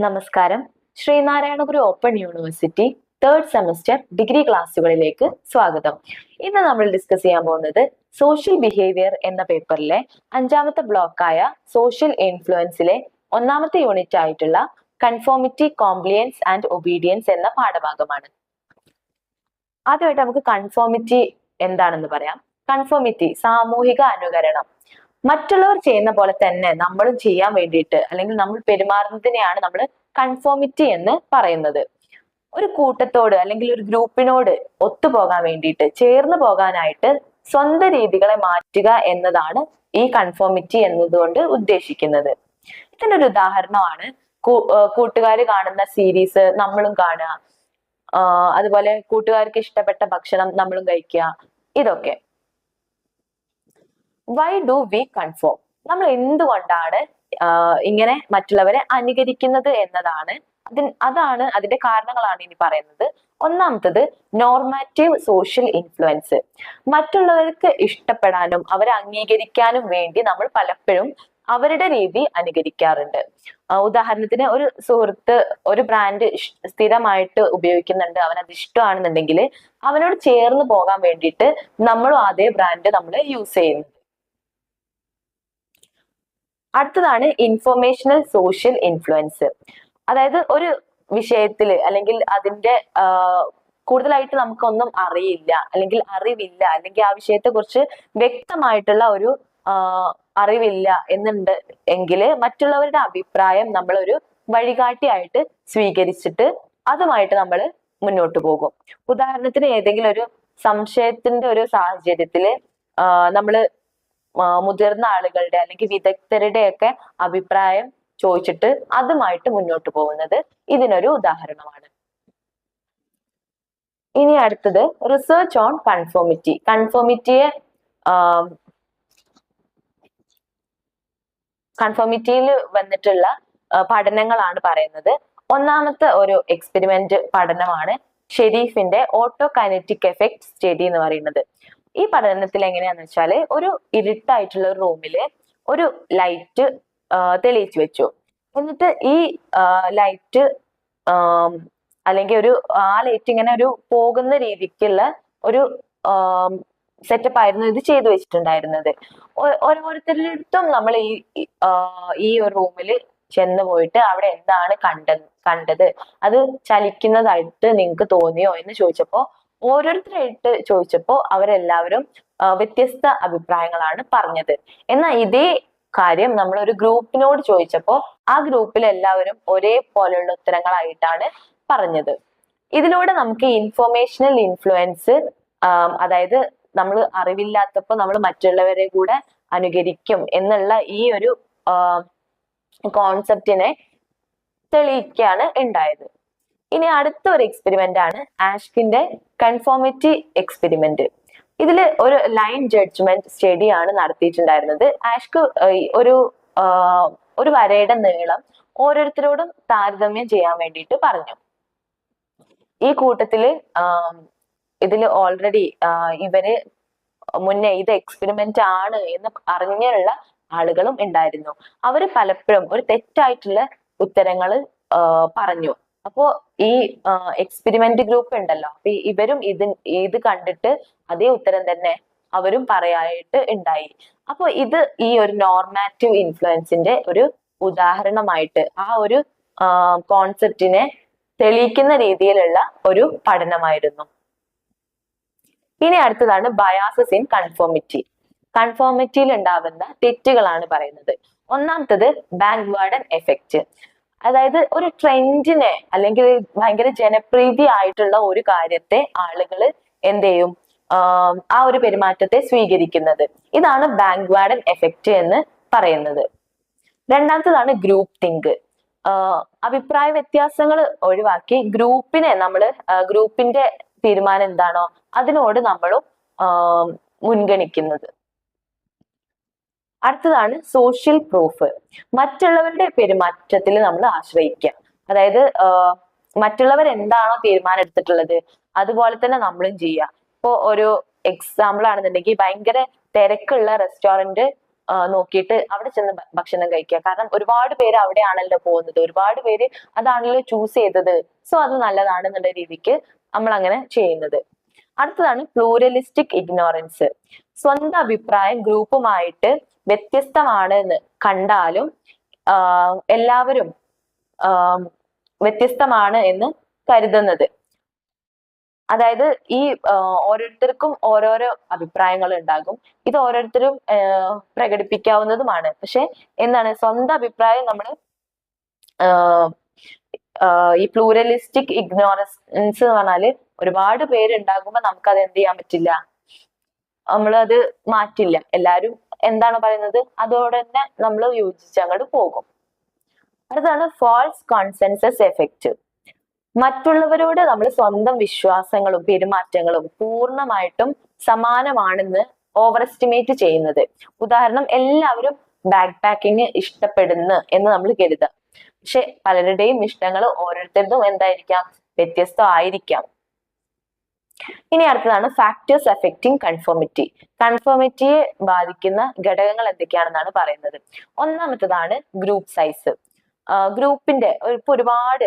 നമസ്കാരം. Sreenarayanapuram open university third semester degree ക്ലാസ്സുകളിലേക്ക് സ്വാഗതം. ഇന്ന് നമ്മൾ ഡിസ്കസ് ചെയ്യാൻ പോകുന്നത് സോഷ്യൽ ബിഹേവിയർ എന്ന പേപ്പറിലെ അഞ്ചാമത്തെ ബ്ലോക്കായ സോഷ്യൽ ഇൻഫ്ലുവൻസിലെ ഒന്നാമത്തെ യൂണിറ്റ് ആയിട്ടുള്ള കൺഫോമിറ്റി കോംപ്ലിയൻസ് ആൻഡ് ഒബീഡിയൻസ് എന്ന പാഠഭാഗമാണ്. ആദ്യമായിട്ട് നമുക്ക് കൺഫോമിറ്റി എന്താണെന്ന് പറയാം. കൺഫോമിറ്റി സാമൂഹിക അനുകരണം. മറ്റുള്ളവർ ചെയ്യുന്ന പോലെ തന്നെ നമ്മളും ചെയ്യാൻ വേണ്ടിയിട്ട് അല്ലെങ്കിൽ നമ്മൾ പെരുമാറുന്നതിനെയാണ് നമ്മൾ കൺഫോമിറ്റി എന്ന് പറയുന്നത്. ഒരു കൂട്ടത്തോട് അല്ലെങ്കിൽ ഒരു ഗ്രൂപ്പിനോട് ഒത്തുപോകാൻ വേണ്ടിയിട്ട് ചേർന്ന് പോകാനായിട്ട് സ്വന്തം രീതികളെ മാറ്റുക എന്നതാണ് ഈ കൺഫോമിറ്റി എന്നതുകൊണ്ട് ഉദ്ദേശിക്കുന്നത്. ഇതിന്റെ ഒരു ഉദാഹരണമാണ് കൂട്ടുകാർ കാണുന്ന സീരീസ് നമ്മളും കാണുക. അതുപോലെ കൂട്ടുകാർക്ക് ഇഷ്ടപ്പെട്ട ഭക്ഷണം നമ്മളും കഴിക്കുക. ഇതൊക്കെ. വൈ ഡു വി കൺഫോം നമ്മൾ എന്തുകൊണ്ടാണ് ഇങ്ങനെ മറ്റുള്ളവരെ അനുകരിക്കുന്നത് എന്നതാണ്. അതാണ് അതിന്റെ കാരണങ്ങളാണ് ഇനി പറയുന്നത്. ഒന്നാമത്തത് നോർമാറ്റീവ് സോഷ്യൽ ഇൻഫ്ലുവൻസ് മറ്റുള്ളവർക്ക് ഇഷ്ടപ്പെടാനും അവരെ അംഗീകരിക്കാനും വേണ്ടി നമ്മൾ പലപ്പോഴും അവരുടെ രീതി അനുകരിക്കാറുണ്ട്. ഉദാഹരണത്തിന് ഒരു സുഹൃത്ത് ഒരു ബ്രാൻഡ് സ്ഥിരമായിട്ട് ഉപയോഗിക്കുന്നുണ്ട് അവൻ അത് ഇഷ്ടമാണെന്നുണ്ടെങ്കിൽ അവനോട് ചേർന്ന് പോകാൻ വേണ്ടിയിട്ട് നമ്മളും അതേ ബ്രാൻഡ് നമ്മൾ യൂസ് ചെയ്യുന്നത് അടുത്തതാണ് ഇൻഫോർമേഷണൽ സോഷ്യൽ ഇൻഫ്ലുവൻസ് അതായത് ഒരു വിഷയത്തിൽ അല്ലെങ്കിൽ അതിന്റെ കൂടുതലായിട്ട് നമുക്കൊന്നും അറിയില്ല അല്ലെങ്കിൽ അറിവില്ല അല്ലെങ്കിൽ ആ വിഷയത്തെ കുറിച്ച് വ്യക്തമായിട്ടുള്ള ഒരു അറിവില്ല എന്നുണ്ട് എങ്കിൽ മറ്റുള്ളവരുടെ അഭിപ്രായം നമ്മൾ ഒരു വഴികാട്ടിയായിട്ട് സ്വീകരിച്ചിട്ട് അതുമായിട്ട് നമ്മൾ മുന്നോട്ട് പോകും. ഉദാഹരണത്തിന് ഏതെങ്കിലും ഒരു സംശയത്തിന്റെ ഒരു സാഹചര്യത്തിൽ നമ്മൾ മുതിർന്ന ആളുകളുടെ അല്ലെങ്കിൽ വിദഗ്ധരുടെ ഒക്കെ അഭിപ്രായം ചോദിച്ചിട്ട് അതുമായിട്ട് മുന്നോട്ട് പോകുന്നത് ഇതിനൊരു ഉദാഹരണമാണ്. ഇനി അടുത്തത് റിസർച്ച് ഓൺ കൺഫോമിറ്റി കൺഫോമിറ്റിയെ കൺഫോമിറ്റിയിൽ വന്നിട്ടുള്ള പഠനങ്ങളാണ് പറയുന്നത്. ഒന്നാമത്തെ ഒരു എക്സ്പെരിമെന്റ് പഠനമാണ് ഷെരീഫിന്റെ ഓട്ടോ കൈനറ്റിക് എഫക്ട് സ്റ്റഡി എന്ന് പറയുന്നത്. ഈ പഠനത്തിൽ എങ്ങനെയാന്ന് വെച്ചാൽ ഒരു ഇരുട്ടായിട്ടുള്ള റൂമിൽ ഒരു ലൈറ്റ് തെളിയിച്ചു വെച്ചു. എന്നിട്ട് ഈ ലൈറ്റ് അല്ലെങ്കിൽ ഒരു ആ ലൈറ്റ് ഇങ്ങനെ ഒരു പോകുന്ന രീതിക്കുള്ള ഒരു സെറ്റപ്പ് ആയിരുന്നു ഇത് ചെയ്തു വെച്ചിട്ടുണ്ടായിരുന്നത്. ഓരോരുത്തരുടെ നമ്മൾ ഈ ഈ, ഒരു റൂമിൽ ചെന്ന് പോയിട്ട് അവിടെ എന്താണ് കണ്ടത് കണ്ടത്? അത് ചലിക്കുന്നതായിട്ട് നിങ്ങൾക്ക് തോന്നിയോ എന്ന് ചോദിച്ചപ്പോ ഓരോരുത്തരായിട്ട് ചോദിച്ചപ്പോൾ അവരെല്ലാവരും വ്യത്യസ്ത അഭിപ്രായങ്ങളാണ് പറഞ്ഞത്. എന്നാൽ ഇതേ കാര്യം നമ്മൾ ഒരു ഗ്രൂപ്പിനോട് ചോദിച്ചപ്പോൾ ആ ഗ്രൂപ്പിൽ എല്ലാവരും ഒരേപോലെയുള്ള ഉത്തരങ്ങളായിട്ടാണ് പറഞ്ഞത്. ഇതിലൂടെ നമുക്ക് ഇൻഫോർമേഷണൽ ഇൻഫ്ലുവൻസ് അതായത് നമ്മൾ അറിവില്ലാത്തപ്പോൾ നമ്മൾ മറ്റുള്ളവരെ കൂടെ അനുകരിക്കും എന്നുള്ള ഈ ഒരു കോൺസെപ്റ്റിനെ തെളിയിക്കുകയാണ് ഉണ്ടായത്. ഇനി അടുത്ത ഒരു എക്സ്പെരിമെന്റ് ആണ് ആഷ്കിന്റെ കൺഫോമിറ്റി എക്സ്പെരിമെന്റ് ഇതിൽ ഒരു ലൈൻ ജഡ്ജ്മെന്റ് സ്റ്റഡി ആണ് നടത്തിയിട്ടുണ്ടായിരുന്നത്. ആഷ്ക് ഒരു ഒരു വരയുടെ നീളം ഓരോരുത്തരോടും താരതമ്യം ചെയ്യാൻ വേണ്ടിയിട്ട് പറഞ്ഞു. ഈ കൂട്ടത്തിൽ ഇതിൽ ഓൾറെഡി ഇവർ മുന്നേ ഇത് എക്സ്പെരിമെന്റ് ആണ് എന്ന് അറിഞ്ഞുള്ള ആളുകളും ഉണ്ടായിരുന്നു. അവർ പലപ്പോഴും ഒരു തെറ്റായിട്ടുള്ള ഉത്തരങ്ങൾ പറഞ്ഞു. അപ്പോ ഈ എക്സ്പെരിമെന്റ് ഗ്രൂപ്പ് ഉണ്ടല്ലോ. അപ്പൊ ഇവരും ഇത് ഇത് കണ്ടിട്ട് അതേ ഉത്തരം തന്നെ അവരും പറയാനായിട്ട് ഉണ്ടായി. അപ്പൊ ഇത് ഈ ഒരു നോർമാറ്റീവ് ഇൻഫ്ലുവൻസിന്റെ ഒരു ഉദാഹരണമായിട്ട് ആ ഒരു കോൺസെപ്റ്റിനെ തെളിയിക്കുന്ന രീതിയിലുള്ള ഒരു പഠനമായിരുന്നു. ഇനി അടുത്തതാണ് ബയാസസ് ഇൻ കൺഫോമിറ്റി കൺഫോമിറ്റിയിൽ ഉണ്ടാകുന്ന തെറ്റുകളാണ് പറയുന്നത്. ഒന്നാമത്തത് ബാങ്ക് വാർഡൻ എഫക്റ്റ് അതായത് ഒരു ട്രെൻഡിനെ അല്ലെങ്കിൽ ഭയങ്കര ജനപ്രീതി ആയിട്ടുള്ള ഒരു കാര്യത്തെ ആളുകൾ എന്ത് ചെയ്യും? ആ ഒരു പെരുമാറ്റത്തെ സ്വീകരിക്കുന്നത്. ഇതാണ് ബാങ്ക് വാഡൻ എഫക്റ്റ് എന്ന് പറയുന്നത്. രണ്ടാമത്തതാണ് ഗ്രൂപ്പ് തിങ്ക് അഭിപ്രായ വ്യത്യാസങ്ങൾ ഒഴിവാക്കി ഗ്രൂപ്പിനെ നമ്മൾ ഗ്രൂപ്പിന്റെ തീരുമാനം എന്താണോ അതിനോട് നമ്മളും മുൻഗണിക്കുന്നത്. അടുത്തതാണ് സോഷ്യൽ പ്രൂഫ് മറ്റുള്ളവരുടെ പെരുമാറ്റത്തിൽ നമ്മൾ ആശ്രയിക്കുക. അതായത് മറ്റുള്ളവർ എന്താണോ തീരുമാനം എടുത്തിട്ടുള്ളത് അതുപോലെ തന്നെ നമ്മളും ചെയ്യുക. ഇപ്പോ ഒരു എക്സാമ്പിൾ ആണെന്നുണ്ടെങ്കിൽ ഭയങ്കര തിരക്കുള്ള റെസ്റ്റോറന്റ് നോക്കിയിട്ട് അവിടെ ചെന്ന് ഭക്ഷണം കഴിക്കുക. കാരണം ഒരുപാട് പേര് അവിടെയാണല്ലോ പോകുന്നത്. ഒരുപാട് പേര് അതാണല്ലോ ചൂസ് ചെയ്തത്. സോ അത് നല്ലതാണെന്നുള്ള രീതിക്ക് നമ്മൾ അങ്ങനെ ചെയ്യുന്നത്. അടുത്തതാണ് പ്ലൂരലിസ്റ്റിക് ഇഗ്നോറൻസ് സ്വന്തം അഭിപ്രായം ഗ്രൂപ്പുമായിട്ട് വ്യത്യസ്തമാണ് എന്ന് കണ്ടാലും എല്ലാവരും വ്യത്യസ്തമാണ് എന്ന് കരുതുന്നത്. അതായത് ഈ ഓരോരുത്തർക്കും ഓരോരോ അഭിപ്രായങ്ങൾ ഉണ്ടാകും. ഇത് ഓരോരുത്തരും പ്രകടിപ്പിക്കാവുന്നതുമാണ്. പക്ഷെ എന്താണ് സ്വന്തം അഭിപ്രായം നമ്മൾ ഈ പ്ലൂറലിസ്റ്റിക് ഇഗ്നോറൻസ് എന്ന് പറഞ്ഞാൽ ഒരുപാട് പേരുണ്ടാകുമ്പോൾ നമുക്ക് അത് എന്ത് ചെയ്യാൻ പറ്റില്ല? നമ്മൾ അത് മാറ്റില്ല. എല്ലാരും എന്താണ് പറയുന്നത്? അതോടെ തന്നെ നമ്മൾ യോജിച്ച് അങ്ങോട്ട് പോകും. അടുത്താണ് ഫോൾസ് കോൺസെൻസസ് എഫക്റ്റ് മറ്റുള്ളവരോട് നമ്മൾ സ്വന്തം വിശ്വാസങ്ങളും പെരുമാറ്റങ്ങളും പൂർണമായിട്ടും സമാനമാണെന്ന് ഓവർ എസ്റ്റിമേറ്റ് ചെയ്യുന്നത്. ഉദാഹരണം എല്ലാവരും ബാക്ക് പാക്കിങ് ഇഷ്ടപ്പെടുന്നു എന്ന് നമ്മൾ കരുതാം പക്ഷെ പലരുടെയും ഇഷ്ടങ്ങൾ ഓരോരുത്തരുടെയും എന്തായിരിക്കാം? വ്യത്യസ്തമായിരിക്കാം. ഇനി അടുത്തതാണ് ഫാക്ടേഴ്സ് എഫക്റ്റിംഗ് കൺഫോമിറ്റി കൺഫോമിറ്റിയെ ബാധിക്കുന്ന ഘടകങ്ങൾ എന്തൊക്കെയാണെന്നാണ് പറയുന്നത്. ഒന്നാമത്തതാണ് ഗ്രൂപ്പ് സൈസ് ഗ്രൂപ്പിന്റെ ഇപ്പൊ ഒരുപാട്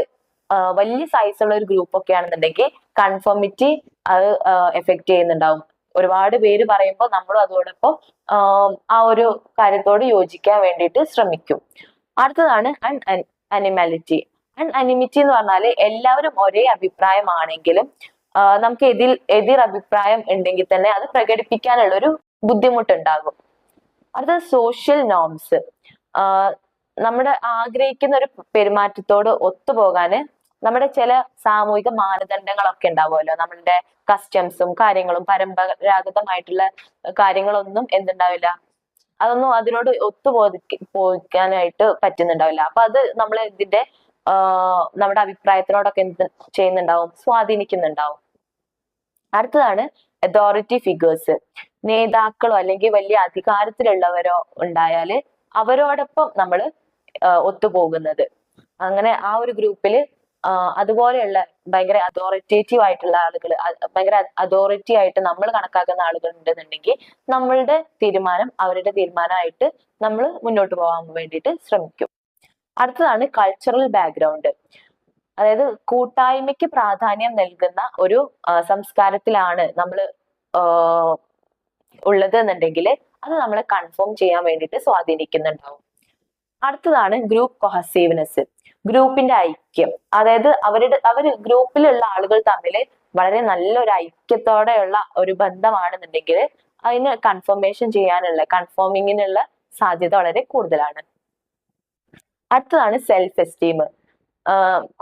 വലിയ സൈസ് ഉള്ള ഒരു ഗ്രൂപ്പ് ഒക്കെ ആണെന്നുണ്ടെങ്കിൽ കൺഫോമിറ്റി അത് എഫക്ട് ചെയ്യുന്നുണ്ടാവും. ഒരുപാട് പേര് പറയുമ്പോൾ നമ്മളും അതോടൊപ്പം ആ, ഒരു കാര്യത്തോട് യോജിക്കാൻ വേണ്ടിയിട്ട് ശ്രമിക്കും. അടുത്തതാണ് അൺ അനിമാലിറ്റി അൺ അനിമിറ്റി എന്ന് പറഞ്ഞാൽ എല്ലാവരും ഒരേ അഭിപ്രായമാണെങ്കിലും നമുക്ക് എതിൽ എതിർ അഭിപ്രായം ഉണ്ടെങ്കിൽ തന്നെ അത് പ്രകടിപ്പിക്കാനുള്ള ഒരു ബുദ്ധിമുട്ടുണ്ടാകും. അടുത്തത് സോഷ്യൽ നോംസ് നമ്മുടെ ആഗ്രഹിക്കുന്ന ഒരു പെരുമാറ്റത്തോട് ഒത്തുപോകാന് നമ്മുടെ ചില സാമൂഹിക മാനദണ്ഡങ്ങളൊക്കെ ഉണ്ടാവുമല്ലോ. നമ്മളുടെ കസ്റ്റംസും കാര്യങ്ങളും പരമ്പരാഗതമായിട്ടുള്ള കാര്യങ്ങളൊന്നും എന്തുണ്ടാവില്ല. അതൊന്നും അതിനോട് ഒത്തുപോതി പോകാനായിട്ട് പറ്റുന്നുണ്ടാവില്ല. അപ്പൊ അത് നമ്മൾ ഇതിന്റെ നമ്മുടെ അഭിപ്രായത്തിനോടൊക്കെ എന്ത് ചെയ്യുന്നുണ്ടാവും? സ്വാധീനിക്കുന്നുണ്ടാവും. അടുത്തതാണ് അതോറിറ്റി ഫിഗേഴ്സ് നേതാക്കളോ അല്ലെങ്കിൽ വലിയ അധികാരത്തിലുള്ളവരോ ഉണ്ടായാൽ അവരോടൊപ്പം നമ്മൾ ഒത്തുപോകുന്നത്. അങ്ങനെ ആ ഒരു ഗ്രൂപ്പിൽ അതുപോലെയുള്ള ഭയങ്കര അതോറിറ്റേറ്റീവ് ആയിട്ടുള്ള ആളുകൾ ഭയങ്കര അതോറിറ്റി ആയിട്ട് നമ്മൾ കണക്കാക്കുന്ന ആളുകൾ ഉണ്ടെന്നുണ്ടെങ്കിൽ നമ്മളുടെ തീരുമാനം അവരുടെ തീരുമാനമായിട്ട് നമ്മൾ മുന്നോട്ട് പോകാൻ വേണ്ടിയിട്ട് ശ്രമിക്കും. അടുത്തതാണ് കൾച്ചറൽ ബാക്ക്ഗ്രൗണ്ട് അതായത് കൂട്ടായ്മയ്ക്ക് പ്രാധാന്യം നൽകുന്ന ഒരു സംസ്കാരത്തിലാണ് നമ്മൾ ഉള്ളത് എന്നുണ്ടെങ്കിൽ അത് നമ്മൾ കൺഫേം ചെയ്യാൻ വേണ്ടിയിട്ട് സ്വാധീനിക്കുന്നുണ്ടാവും. അടുത്തതാണ് ഗ്രൂപ്പ് കൊഹസീവ്നെസ് ഗ്രൂപ്പിന്റെ ഐക്യം. അതായത് അവരുടെ അവർ ഗ്രൂപ്പിലുള്ള ആളുകൾ തമ്മിൽ വളരെ നല്ലൊരു ഐക്യത്തോടെയുള്ള ഒരു ബന്ധമാണെന്നുണ്ടെങ്കിൽ അതിന് കൺഫർമേഷൻ ചെയ്യാനുള്ള കൺഫേമിങ്ങിനുള്ള സാധ്യത വളരെ കൂടുതലാണ്. അടുത്തതാണ് സെൽഫ് എസ്റ്റീം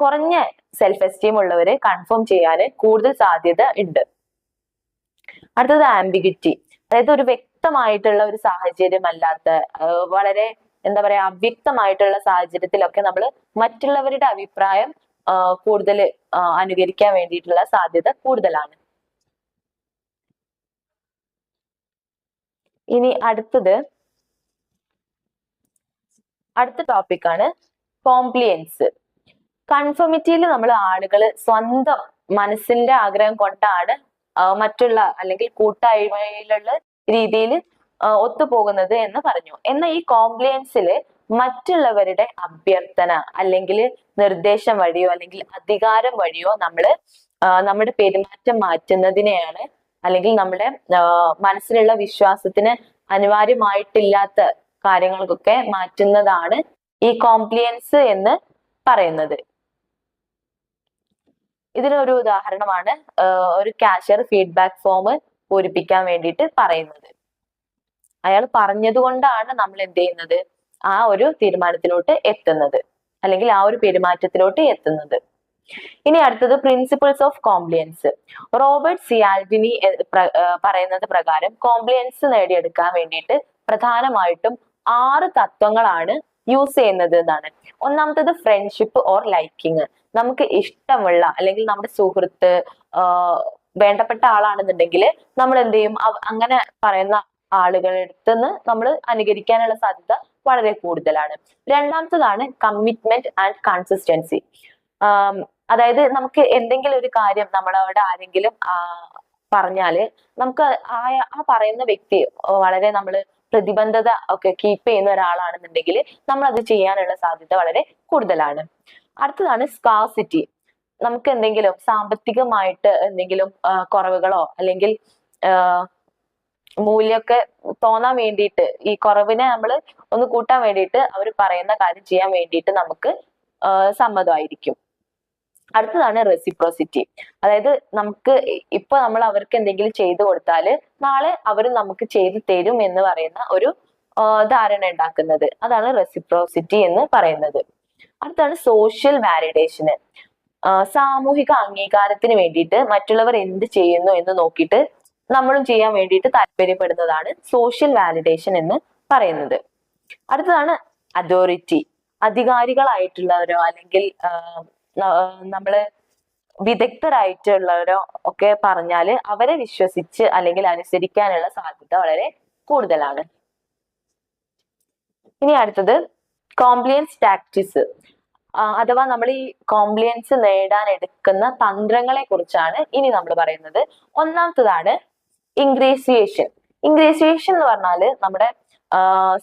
കുറഞ്ഞ സെൽഫ് എസ്റ്റീം ഉള്ളവര് കൺഫേം ചെയ്യാൻ കൂടുതൽ സാധ്യത ഉണ്ട്. അടുത്തത് ആംബിഗിറ്റി അതായത് ഒരു വ്യക്തമായിട്ടുള്ള ഒരു സാഹചര്യം അല്ലാത്ത വളരെ എന്താ പറയാ അവ്യക്തമായിട്ടുള്ള സാഹചര്യത്തിലൊക്കെ നമ്മൾ മറ്റുള്ളവരുടെ അഭിപ്രായം കൂടുതൽ അനുകരിക്കാൻ വേണ്ടിയിട്ടുള്ള സാധ്യത കൂടുതലാണ്. ഇനി അടുത്തത് അടുത്ത ടോപ്പിക്കാണ് കോംപ്ലിയൻസ് കൺഫർമിറ്റിയിൽ നമ്മൾ ആളുകൾ സ്വന്തം മനസ്സിന്റെ ആഗ്രഹം കൊണ്ടാണ് മറ്റുള്ള അല്ലെങ്കിൽ കൂട്ടായ്മയിലുള്ള രീതിയിൽ ഒത്തുപോകുന്നത് എന്ന് പറഞ്ഞു. എന്നാൽ ഈ കോംപ്ലിയൻസിൽ മറ്റുള്ളവരുടെ അഭ്യർത്ഥന അല്ലെങ്കിൽ നിർദ്ദേശം വഴിയോ അല്ലെങ്കിൽ അധികാരം വഴിയോ നമ്മൾ നമ്മുടെ പെരുമാറ്റം മാറ്റുന്നതിനെയാണ് അല്ലെങ്കിൽ നമ്മുടെ മനസ്സിലുള്ള വിശ്വാസത്തിന് അനിവാര്യമായിട്ടില്ലാത്ത കാര്യങ്ങൾക്കൊക്കെ മാറ്റുന്നതാണ് ഈ കോംപ്ലിയൻസ് എന്ന് പറയുന്നത്. ഇതിനൊരു ഉദാഹരണമാണ് ഒരു കാഷ്യർ ഫീഡ്ബാക്ക് ഫോം പൂരിപ്പിക്കാൻ വേണ്ടിയിട്ട് പറയുന്നത്. അയാൾ പറഞ്ഞത് കൊണ്ടാണ് നമ്മൾ എന്ത് ചെയ്യുന്നത്? ആ ഒരു തീരുമാനത്തിലോട്ട് എത്തുന്നത്. അല്ലെങ്കിൽ ആ ഒരു പെരുമാറ്റത്തിലോട്ട് എത്തുന്നത്. ഇനി അടുത്തത് principles of compliance Robert Cialdini പറയുന്നത് പ്രകാരം കോംപ്ലിയൻസ് നേടിയെടുക്കാൻ വേണ്ടിയിട്ട് പ്രധാനമായിട്ടും ആറ് തത്വങ്ങളാണ് യൂസ് ചെയ്യുന്നത് എന്നാണ് ഒന്നാമത്തത് ഫ്രണ്ട്ഷിപ്പ് ഓർ ലൈക്കിങ് നമുക്ക് ഇഷ്ടമുള്ള അല്ലെങ്കിൽ നമ്മുടെ സുഹൃത്ത് വേണ്ടപ്പെട്ട ആളാണെന്നുണ്ടെങ്കിൽ നമ്മൾ എന്ത് ചെയ്യും? അങ്ങനെ പറയുന്ന ആളുകളടുത്ത് നിന്ന് നമ്മൾ അനുകരിക്കാനുള്ള സാധ്യത വളരെ കൂടുതലാണ്. രണ്ടാമത്തതാണ് കമ്മിറ്റ്മെന്റ് ആൻഡ് കൺസിസ്റ്റൻസി അതായത് നമുക്ക് എന്തെങ്കിലും ഒരു കാര്യം നമ്മളവിടെ ആരെങ്കിലും പറഞ്ഞാൽ നമുക്ക് ആ ആ പറയുന്ന വ്യക്തി വളരെ നമ്മൾ പ്രതിബദ്ധത ഒക്കെ കീപ്പ് ചെയ്യുന്ന ഒരാളാണെന്നുണ്ടെങ്കിൽ നമ്മൾ അത് ചെയ്യാനുള്ള സാധ്യത വളരെ കൂടുതലാണ്. അടുത്തതാണ് സ്കാസിറ്റി നമുക്ക് എന്തെങ്കിലും സാമ്പത്തികമായിട്ട് എന്തെങ്കിലും കുറവുകളോ അല്ലെങ്കിൽ മൂല്യമൊക്കെ തോന്നാൻ വേണ്ടിയിട്ട് ഈ കുറവിനെ നമ്മൾ ഒന്ന് കൂട്ടാൻ വേണ്ടിയിട്ട് അവർ പറയുന്ന കാര്യം ചെയ്യാൻ വേണ്ടിയിട്ട് നമുക്ക് സമ്മതമായിരിക്കും. അടുത്തതാണ് റെസിപ്രോസിറ്റി അതായത് നമുക്ക് ഇപ്പൊ നമ്മൾ അവർക്ക് എന്തെങ്കിലും ചെയ്തു കൊടുത്താൽ നാളെ അവർ നമുക്ക് ചെയ്തു തരും എന്ന് പറയുന്ന ഒരു ധാരണ ഉണ്ടാക്കുന്നത്. അതാണ് റെസിപ്രോസിറ്റി എന്ന് പറയുന്നത്. അടുത്താണ് സോഷ്യൽ വാലിഡേഷന് സാമൂഹിക അംഗീകാരത്തിന് വേണ്ടിയിട്ട് മറ്റുള്ളവർ എന്ത് ചെയ്യുന്നു എന്ന് നോക്കിയിട്ട് നമ്മളും ചെയ്യാൻ വേണ്ടിയിട്ട് താല്പര്യപ്പെടുന്നതാണ് സോഷ്യൽ വാലിഡേഷൻ എന്ന് പറയുന്നത്. അടുത്തതാണ് അതോറിറ്റി അധികാരികളായിട്ടുള്ളവരോ അല്ലെങ്കിൽ നമ്മൾ വിദഗ്ധരായിട്ടുള്ളവരോ ഒക്കെ പറഞ്ഞാൽ അവരെ വിശ്വസിച്ച് അല്ലെങ്കിൽ അനുസരിക്കാനുള്ള സാധ്യത വളരെ കൂടുതലാണ്. ഇനി അടുത്തത് കോംപ്ലിയൻസ് ടാക്ടിക്സ് അഥവാ നമ്മൾ ഈ കോംപ്ലിയൻസ് നേടാൻ എടുക്കുന്ന തന്ത്രങ്ങളെ കുറിച്ചാണ് ഇനി നമ്മൾ പറയുന്നത്. ഒന്നാമത്തതാണ് ഇൻഗ്രീസിയേഷൻ ഇൻഗ്രീസിയേഷൻ എന്ന് പറഞ്ഞാൽ നമ്മുടെ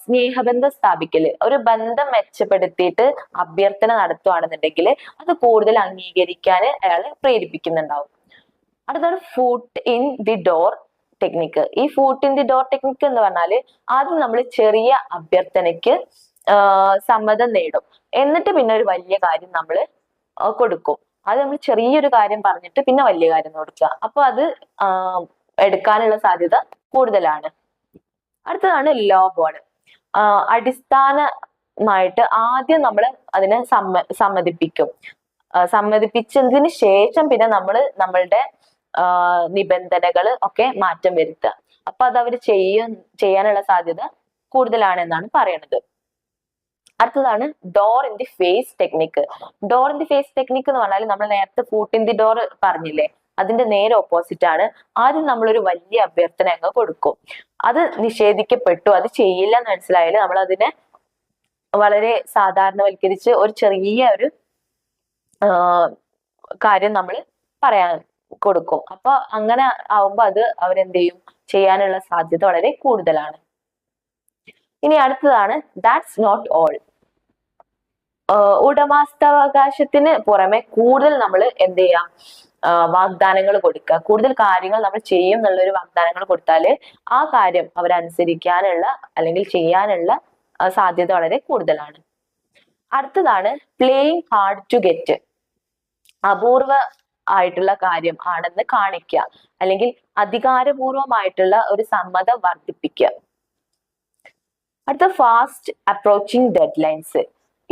സ്നേഹബന്ധം സ്ഥാപിക്കൽ. ഒരു ബന്ധം മെച്ചപ്പെടുത്തിയിട്ട് അഭ്യർത്ഥന നടത്തുകയാണെന്നുണ്ടെങ്കിൽ അത് കൂടുതൽ അംഗീകരിക്കാൻ അയാളെ പ്രേരിപ്പിക്കുന്നുണ്ടാവും. അടുത്താണ് foot in the door technique ഈ foot in the door technique എന്ന് പറഞ്ഞാൽ ആദ്യം നമ്മൾ ചെറിയ അഭ്യർത്ഥനയ്ക്ക് സമ്മതം നേടും. എന്നിട്ട് പിന്നെ ഒരു വലിയ കാര്യം നമ്മൾ കൊടുക്കും. അത് നമ്മൾ ചെറിയൊരു കാര്യം പറഞ്ഞിട്ട് പിന്നെ വലിയ കാര്യം കൊടുക്കുക. അപ്പൊ അത് എടുക്കാനുള്ള സാധ്യത കൂടുതലാണ്. അടുത്തതാണ് ലോ ബോർഡ് അടിസ്ഥാനമായിട്ട് ആദ്യം നമ്മൾ അതിനെ സമ്മ സമ്മതിപ്പിക്കും. സമ്മതിപ്പിച്ചതിന് ശേഷം പിന്നെ നമ്മൾ നമ്മളുടെ നിബന്ധനകൾ ഒക്കെ മാറ്റം വരുത്തുക. അപ്പൊ അത് അവർ ചെയ്യും ചെയ്യാനുള്ള സാധ്യത കൂടുതലാണ് എന്നാണ് പറയുന്നത് അടുത്തതാണ് door in the face technique door in the face technique എന്ന് പറഞ്ഞാൽ നമ്മൾ നേരത്തെ ഫൂട്ട് ഇൻ ദി ഡോർ പറഞ്ഞില്ലേ? അതിന്റെ നേരെ ഓപ്പോസിറ്റ് ആണ്. ആദ്യം നമ്മളൊരു വലിയ അഭ്യർത്ഥന അങ്ങ് കൊടുക്കും. അത് നിഷേധിക്കപ്പെട്ടു അത് ചെയ്യില്ല എന്ന് മനസ്സിലായാൽ നമ്മൾ അതിനെ വളരെ സാധാരണവൽക്കരിച്ച് ഒരു ചെറിയ ഒരു കാര്യം നമ്മൾ പറയാൻ കൊടുക്കും. അപ്പൊ അങ്ങനെ ആവുമ്പോ അത് അവരെന്ത് ചെയ്യും ചെയ്യാനുള്ള സാധ്യത വളരെ കൂടുതലാണ്. ഇനി അടുത്തതാണ് ദാറ്റ്സ് നോട്ട് ഓൾ ഉടമാസ്ഥാവകാശത്തിന് പുറമെ കൂടുതൽ നമ്മൾ എന്ത് ചെയ്യാം വാഗ്ദാനങ്ങൾ കൊടുക്കുക. കൂടുതൽ കാര്യങ്ങൾ നമ്മൾ ചെയ്യും എന്നുള്ളൊരു വാഗ്ദാനങ്ങൾ കൊടുത്താൽ ആ കാര്യം അവരനുസരിക്കാനുള്ള അല്ലെങ്കിൽ ചെയ്യാനുള്ള സാധ്യത വളരെ കൂടുതലാണ്. അടുത്തതാണ് പ്ലേയിങ് ഹാർഡ് ടു ഗെറ്റ് അപൂർവ ആയിട്ടുള്ള കാര്യം ആണെന്ന് കാണിക്കുക അല്ലെങ്കിൽ അധികാരപൂർവമായിട്ടുള്ള ഒരു സമ്മതം വർദ്ധിപ്പിക്കുക അടുത്ത ഫാസ്റ്റ് അപ്രോച്ചിങ് ഡെഡ് ലൈൻസ്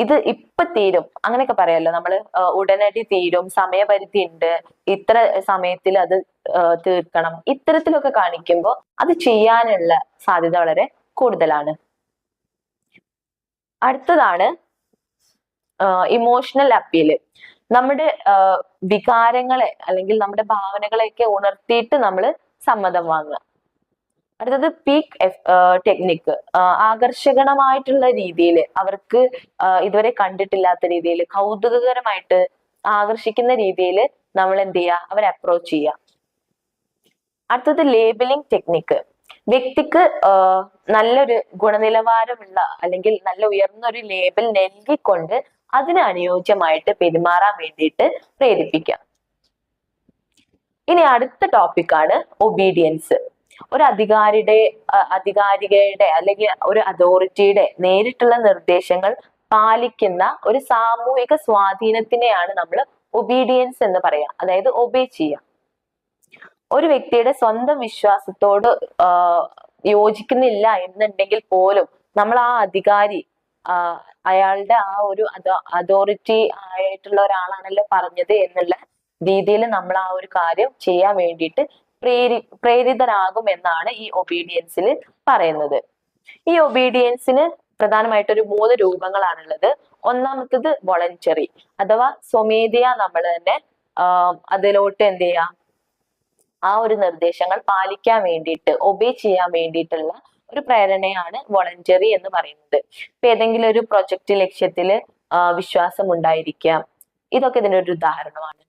ഇത് ഇപ്പൊ തീരും. അങ്ങനെയൊക്കെ പറയാലോ. നമ്മൾ ഉടനടി തീരും. സമയപരിധി ഉണ്ട് ഇത്ര സമയത്തിൽ അത് തീർക്കണം. ഇത്തരത്തിലൊക്കെ കാണിക്കുമ്പോൾ അത് ചെയ്യാനുള്ള സാധ്യത വളരെ കൂടുതലാണ്. അടുത്തതാണ് ഇമോഷണൽ അപ്പീൽ നമ്മുടെ വികാരങ്ങളെ അല്ലെങ്കിൽ നമ്മുടെ ഭാവനകളെയൊക്കെ ഉണർത്തിയിട്ട് നമ്മൾ സമ്മതം വാങ്ങുക. അടുത്തത് പീക്ക് ടെക്നിക്ക് ആകർഷകമായിട്ടുള്ള രീതിയിൽ അവർക്ക് ഇതുവരെ കണ്ടിട്ടില്ലാത്ത രീതിയിൽ കൗതുകകരമായിട്ട് ആകർഷിക്കുന്ന രീതിയിൽ നമ്മൾ എന്ത് ചെയ്യുക അവരെ അപ്രോച്ച് ചെയ്യുക അടുത്തത് ലേബലിംഗ് ടെക്നിക്ക് വ്യക്തിക്ക് നല്ലൊരു ഗുണനിലവാരമുള്ള അല്ലെങ്കിൽ നല്ല ഉയർന്ന ഒരു ലേബൽ നൽകിക്കൊണ്ട് അതിന് അനുയോജ്യമായിട്ട് പെരുമാറാൻ വേണ്ടിയിട്ട് പ്രേരിപ്പിക്കാം. ഇനി അടുത്ത ടോപ്പിക്കാണ് ഒബീഡിയൻസ് ഒരു അധികാരിയുടെ അധികാരികയുടെ അല്ലെങ്കിൽ ഒരു അതോറിറ്റിയുടെ നേരിട്ടുള്ള നിർദ്ദേശങ്ങൾ പാലിക്കുന്ന ഒരു സാമൂഹിക സ്വാധീനത്തിനെയാണ് നമ്മൾ ഒബീഡിയൻസ് എന്ന് പറയാം. അതായത് ഒബേ ചെയ്യുക ഒരു വ്യക്തിയുടെ സ്വന്തം വിശ്വാസത്തോട് യോജിക്കുന്നില്ല എന്നുണ്ടെങ്കിൽ പോലും നമ്മൾ ആ അധികാരി അയാളുടെ ആ ഒരു അതോറിറ്റി ആയിട്ടുള്ള ഒരാളാണല്ലോ പറഞ്ഞത് എന്നുള്ള രീതിയിൽ നമ്മൾ ആ ഒരു കാര്യം ചെയ്യാൻ വേണ്ടിയിട്ട് പ്രേരി പ്രേരിതരാകും എന്നാണ് ഈ ഒബീഡിയൻസിൽ പറയുന്നത്. ഈ ഒബീഡിയൻസിന് പ്രധാനമായിട്ട് ഒരു മൂന്ന് രൂപങ്ങളാണുള്ളത്. ഒന്നാമത്തത് വോളണ്ടറി അഥവാ സ്വമേധയാ നമ്മൾ തന്നെ അതിലോട്ട് എന്ത് ചെയ്യാം? ആ ഒരു നിർദ്ദേശങ്ങൾ പാലിക്കാൻ വേണ്ടിയിട്ട് ഒബേ ചെയ്യാൻ വേണ്ടിയിട്ടുള്ള ഒരു പ്രേരണയാണ് വോളണ്ടറി എന്ന് പറയുന്നത്. ഇപ്പൊ ഏതെങ്കിലും ഒരു പ്രൊജക്ട് ലക്ഷ്യത്തിൽ വിശ്വാസം ഉണ്ടായിരിക്കാം. ഇതൊക്കെ ഇതിന്റെ ഒരു ഉദാഹരണമാണ്.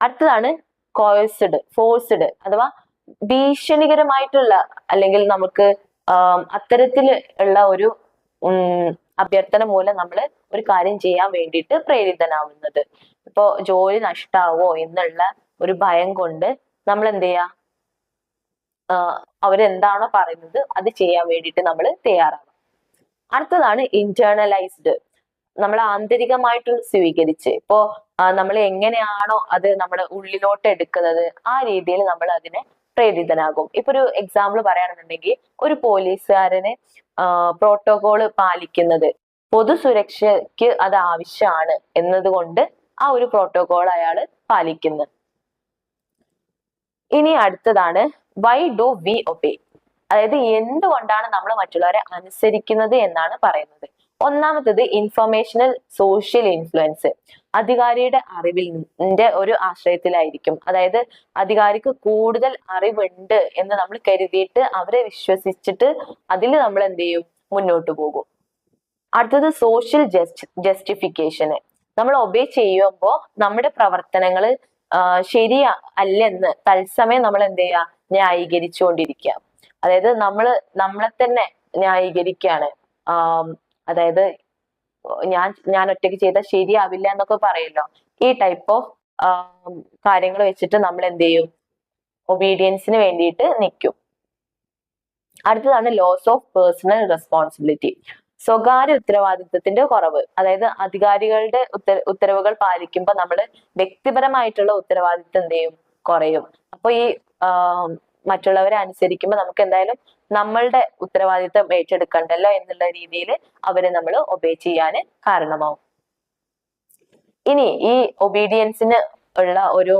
അടുത്തതാണ് കോഴ്സ്ഡ് ഫോഴ്സ്ഡ് അഥവാ ഭീഷണികരമായിട്ടുള്ള അല്ലെങ്കിൽ നമുക്ക് അത്തരത്തിൽ ഉള്ള ഒരു അഭ്യർത്ഥന മൂലം നമ്മൾ ഒരു കാര്യം ചെയ്യാൻ വേണ്ടിയിട്ട് പ്രേരിതനാവുന്നത്. ഇപ്പോ ജോലി നഷ്ടാവോ എന്നുള്ള ഒരു ഭയം കൊണ്ട് നമ്മൾ എന്ത് ചെയ്യാ അവരെന്താണോ പറയുന്നത് അത് ചെയ്യാൻ വേണ്ടിയിട്ട് നമ്മൾ തയ്യാറാവാം. അടുത്തതാണ് ഇന്റേണലൈസ്ഡ് നമ്മൾ ആന്തരികമായിട്ട് സ്വീകരിച്ച്. ഇപ്പോ നമ്മൾ എങ്ങനെയാണോ അത് നമ്മൾ ഉള്ളിലോട്ട് എടുക്കുന്നത് ആ രീതിയിൽ നമ്മൾ അതിനെ പ്രേരിതനാകും. ഇപ്പൊ ഒരു എക്സാമ്പിൾ പറയുകയാണെന്നുണ്ടെങ്കിൽ ഒരു പോലീസുകാരന് പ്രോട്ടോകോൾ പാലിക്കുന്നത് പൊതുസുരക്ഷയ്ക്ക് അത് ആവശ്യമാണ് എന്നതുകൊണ്ട് ആ ഒരു പ്രോട്ടോകോൾ അയാൾ പാലിക്കുന്നു. ഇനി അടുത്തതാണ് വൈ ഡു വി ഒബേ അതായത് എന്തുകൊണ്ടാണ് നമ്മൾ മറ്റുള്ളവരെ അനുസരിക്കുന്നത് എന്നാണ് പറയുന്നത്. ഒന്നാമത്തത് ഇൻഫർമേഷണൽ സോഷ്യൽ ഇൻഫ്ലുവൻസ് അധികാരിയുടെ അറിവിന്റെ ഒരു ആശ്രയത്തിലായിരിക്കും. അതായത് അധികാരിക്ക് കൂടുതൽ അറിവുണ്ട് എന്ന് നമ്മൾ കരുതിയിട്ട് അവരെ വിശ്വസിച്ചിട്ട് അതിൽ നമ്മൾ എന്ത് ചെയ്യും? മുന്നോട്ട് പോകും. അടുത്തത് സോഷ്യൽ ജസ്റ്റ് ജസ്റ്റിഫിക്കേഷന് നമ്മൾ ഒബേ ചെയ്യുമ്പോൾ നമ്മുടെ പ്രവർത്തനങ്ങൾ ശരി അല്ലെന്ന് തത്സമയം നമ്മൾ എന്ത് ചെയ്യുക? ന്യായീകരിച്ചുകൊണ്ടിരിക്കുക. അതായത് നമ്മൾ നമ്മളെ തന്നെ ന്യായീകരിക്കുകയാണ്. അതായത് ഞാൻ ഞാൻ ഒറ്റയ്ക്ക് ചെയ്താൽ ശരിയാവില്ല എന്നൊക്കെ പറയല്ലോ. ഈ ടൈപ്പ് ഓഫ് കാര്യങ്ങൾ വെച്ചിട്ട് നമ്മൾ എന്ത് ചെയ്യും ഒബീഡിയൻസിന് വേണ്ടിയിട്ട് നിൽക്കും അടുത്തതാണ് ലോസ് ഓഫ് പേഴ്സണൽ റെസ്പോൺസിബിലിറ്റി സ്വകാര്യ ഉത്തരവാദിത്വത്തിന്റെ കുറവ്. അതായത് അധികാരികളുടെ ഉത്തര ഉത്തരവുകൾ പാലിക്കുമ്പോൾ നമ്മൾ വ്യക്തിപരമായിട്ടുള്ള ഉത്തരവാദിത്വം എന്ത് ചെയ്യും കുറയും. അപ്പൊ ഈ മറ്റുള്ളവരെ അനുസരിക്കുമ്പോൾ നമുക്ക് എന്തായാലും നമ്മളുടെ ഉത്തരവാദിത്വം ഏറ്റെടുക്കണ്ടല്ലോ എന്നുള്ള രീതിയിൽ അവരെ നമ്മൾ ഒബേ ചെയ്യാൻ കാരണമാവും. ഇനി ഈ ഒബീഡിയൻസിന് ഉള്ള ഒരു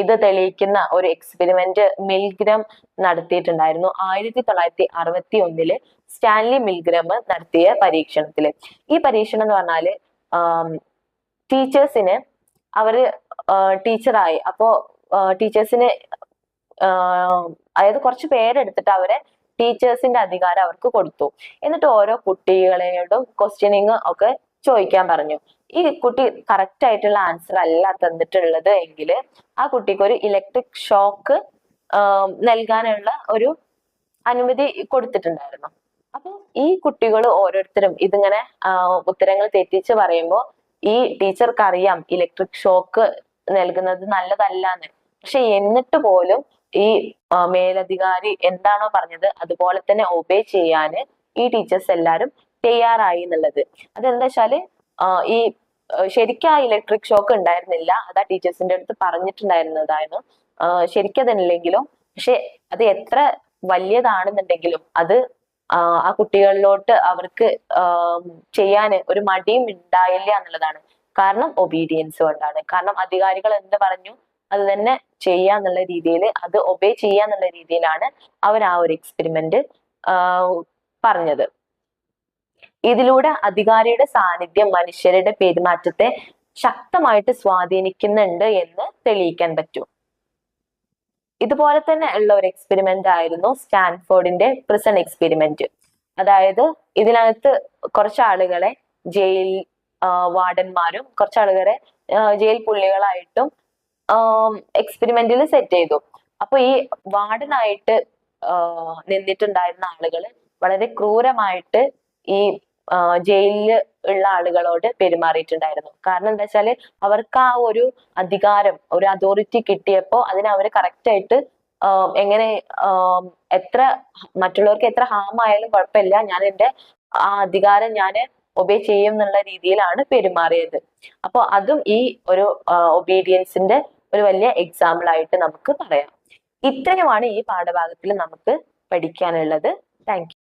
ഇത് തെളിയിക്കുന്ന ഒരു എക്സ്പെരിമെന്റ് മിൽഗ്രം നടത്തിയിട്ടുണ്ടായിരുന്നു. ആയിരത്തി തൊള്ളായിരത്തി അറുപത്തി ഒന്നിൽ സ്റ്റാൻലി മിൽഗ്രം നടത്തിയ പരീക്ഷണത്തിൽ. ഈ പരീക്ഷണം എന്ന് പറഞ്ഞാൽ ടീച്ചേഴ്സിന് അവർ ടീച്ചറായി അപ്പോ ടീച്ചേഴ്സിന് അതായത് കുറച്ച് പേരെടുത്തിട്ട് അവരെ ടീച്ചേഴ്സിന്റെ അധികാരം അവർക്ക് കൊടുത്തു. എന്നിട്ട് ഓരോ കുട്ടികളോടും ക്വസ്റ്റ്യനിങ് ഒക്കെ ചോദിക്കാൻ പറഞ്ഞു. ഈ കുട്ടി കറക്റ്റ് ആയിട്ടുള്ള ആൻസർ അല്ല തന്നിട്ടുള്ളത് എങ്കിൽ ആ കുട്ടിക്ക് ഒരു ഇലക്ട്രിക് ഷോക്ക് നൽകാനുള്ള ഒരു അനുമതി കൊടുത്തിട്ടുണ്ടായിരുന്നു. അപ്പൊ ഈ കുട്ടികൾ ഓരോരുത്തരും ഇതിങ്ങനെ ഉത്തരങ്ങൾ തെറ്റിച്ച് പറയുമ്പോൾ ഈ ടീച്ചർക്ക് അറിയാം ഇലക്ട്രിക് ഷോക്ക് നൽകുന്നത് നല്ലതല്ല എന്ന് പക്ഷെ എന്നിട്ട് പോലും ഈ മേലധികാരി എന്താണോ പറഞ്ഞത് അതുപോലെ തന്നെ ഒബേ ചെയ്യാൻ ഈ ടീച്ചേഴ്സ് എല്ലാരും തയ്യാറായി എന്നുള്ളത്. അതെന്താ വെച്ചാൽ ഈ ശരിക്കാ ആ ഇലക്ട്രിക് ഷോക്ക് ഉണ്ടായിരുന്നില്ല. അതാ ടീച്ചേഴ്സിന്റെ അടുത്ത് പറഞ്ഞിട്ടുണ്ടായിരുന്നതായിരുന്നു ശരിക്കതല്ലെങ്കിലും പക്ഷെ അത് എത്ര വലിയതാണെന്നുണ്ടെങ്കിലും അത് ആ കുട്ടികളിലോട്ട് അവർക്ക് ചെയ്യാൻ ഒരു മടിയും ഉണ്ടായില്ല എന്നുള്ളതാണ്. കാരണം ഒബീഡിയൻസ് കൊണ്ടാണ്. കാരണം അധികാരികൾ എന്ത് പറഞ്ഞു? അത് തന്നെ ചെയ്യാന്നുള്ള രീതിയിൽ അത് ഒബേ ചെയ്യാന്നുള്ള രീതിയിലാണ് അവർ ആ ഒരു എക്സ്പെരിമെന്റ് പറഞ്ഞത്. ഇതിലൂടെ അധികാരിയുടെ സാന്നിധ്യം മനുഷ്യരുടെ പെരുമാറ്റത്തെ ശക്തമായിട്ട് സ്വാധീനിക്കുന്നുണ്ട് എന്ന് തെളിയിക്കാൻ പറ്റും. ഇതുപോലെ തന്നെ ഉള്ള ഒരു എക്സ്പെരിമെന്റ് ആയിരുന്നു സ്റ്റാൻഫോർഡിന്റെ പ്രിസൺ എക്സ്പെരിമെന്റ് അതായത് ഇതിനകത്ത് കുറച്ച് ആളുകളെ ജയിൽ വാർഡന്മാരും കുറച്ച് ആളുകളെ ജയിൽ പുള്ളികളായിട്ടും എക്സ്പെരിമെന്റിൽ സെറ്റ് ചെയ്തു. അപ്പൊ ഈ വാർഡനായിട്ട് നിന്നിട്ടുണ്ടായിരുന്ന ആളുകൾ വളരെ ക്രൂരമായിട്ട് ഈ ജയിലിൽ ഉള്ള ആളുകളോട് പെരുമാറിയിട്ടുണ്ടായിരുന്നു. കാരണം എന്താ വെച്ചാൽ അവർക്ക് ആ ഒരു അധികാരം ഒരു അതോറിറ്റി കിട്ടിയപ്പോ അതിനെ അവർ കറക്റ്റ് ആയിട്ട് എങ്ങനെ എത്ര മറ്റുള്ളവർക്ക് എത്ര ഹാം ആയാലും കുഴപ്പമില്ല ഞാൻ എന്റെ ആ അധികാരം ഞാൻ ഒബേ ചെയ്യും എന്നുള്ള രീതിയിലാണ് പെരുമാറിയത്. അപ്പോൾ അതും ഈ ഒരു ഒബീഡിയൻസിന്റെ ഒരു വലിയ എക്സാമ്പിൾ ആയിട്ട് നമുക്ക് പറയാം. ഇത്രയുമാണ് ഈ പാഠഭാഗത്തിൽ നമുക്ക് പഠിക്കാനുള്ളത്. താങ്ക്